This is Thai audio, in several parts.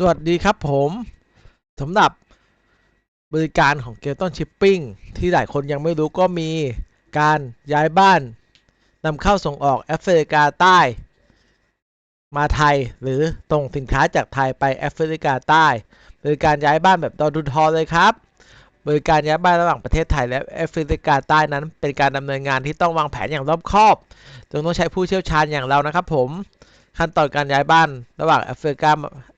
สวัสดีครับผมสำหรับบริการของเกลตันชิปปิ้งที่หลายคนยังไม่รู้ก็มีการย้ายบ้านนำเข้าส่งออกแอฟริกาใต้ มาไทยหรือส่งสินค้าจากไทยไปแอฟริกาใต้บริการย้ายบ้านแบบดอดุทอเลยครับ บริการย้ายบ้านระหว่างประเทศไทยและแอฟริกาใต้นั้น เป็นการดำเนินงานที่ต้องวางแผนอย่างรอบคอบ จึงต้องใช้ผู้เชี่ยวชาญอย่างเรานะครับผม ขั้นตอนการย้ายบ้านระหว่างแอฟริกา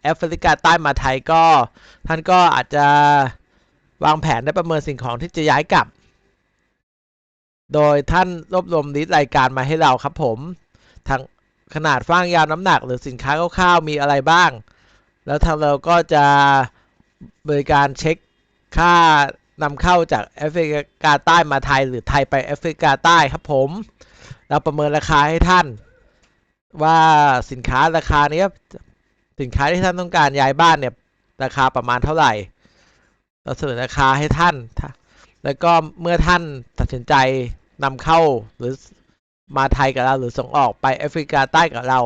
แอฟริกาใต้มาไทยก็ ท่านก็อาจจะวางแผนได้ประเมินสิ่งของที่จะย้ายกลับ โดยท่านรวบรวมลิสต์รายการมาให้เราครับผมทั้งขนาดฟ้างยาวน้ำหนักหรือสินค้าคร่าวๆมีอะไรบ้าง แล้วทางเราก็จะบริการเช็คค่านำเข้าจากแอฟริกาใต้มาไทย หรือไทยไปแอฟริกาใต้ครับผม เราประเมินราคาให้ท่าน ว่าสินค้าราคานี้สินค้าที่ท่านต้องการย้ายบ้านเนี่ยราคาประมาณเท่าไหร่ เราเสนอราคาให้ท่าน แล้วก็เมื่อท่านตัดสินใจนำเข้าหรือมาไทยกับเราหรือส่งออกไปแอฟริกาใต้กับเรา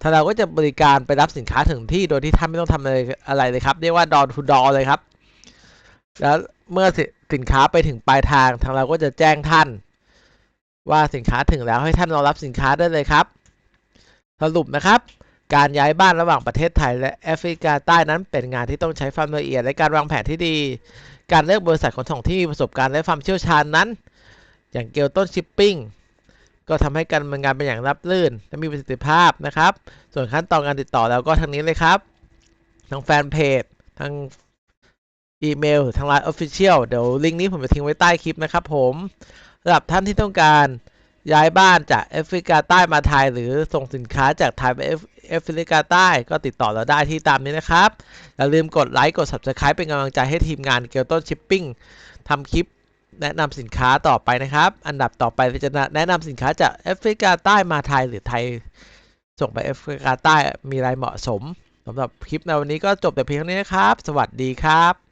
ทางเราก็จะบริการไปรับสินค้าถึงที่โดยที่ท่านไม่ต้องทำอะไรอะไรเลยครับ เรียกว่าดอทูดอเลยครับ แล้วเมื่อสินค้าไปถึงปลายทางทางเราก็จะแจ้งท่าน ว่าสินค้าถึงแล้วให้ท่านรอรับสินค้าได้เลยครับ สรุปนะครับ การย้ายบ้านระหว่างประเทศไทยและแอฟริกาใต้นั้นเป็นงานที่ต้องใช้ความละเอียดและการวางแผนที่ดี การเลือกบริษัทขนส่งที่มีประสบการณ์และความเชี่ยวชาญนั้น อย่างเกลต้นชิปปิ้งก็ทำให้การดำเนินงานเป็นอย่างรับรื่น และมีประสิทธิภาพนะครับ ส่วนขั้นตอนการติดต่อแล้วก็ทางนี้เลยครับ ทางแฟนเพจ ทางอีเมล ทางไลน์ออฟฟิเชียล เดี๋ยวลิงก์นี้ผมจะทิ้งไว้ใต้คลิปนะครับผมสำหรับท่านที่ต้องการ ย้ายบ้านจากแอฟริกาใต้มาไทย หรือส่งสินค้าจากไทยไปแอฟริกาใต้ก็ติดต่อเราได้ที่ตามนี้นะครับ อย่าลืมกดไลค์กด Subscribe เป็นกำลังใจให้ทีมงานเกลต้นชิปปิ้งทำคลิปแนะนำสินค้าต่อไปนะครับ อันดับต่อไปจะแนะนำสินค้าจากแอฟริกาใต้มาไทยหรือไทย ส่งไปแอฟริกาใต้มีอะไรเหมาะสมสำหรับคลิปในวันนี้ก็จบแต่เพียงเท่านี้นะครับ สวัสดีครับ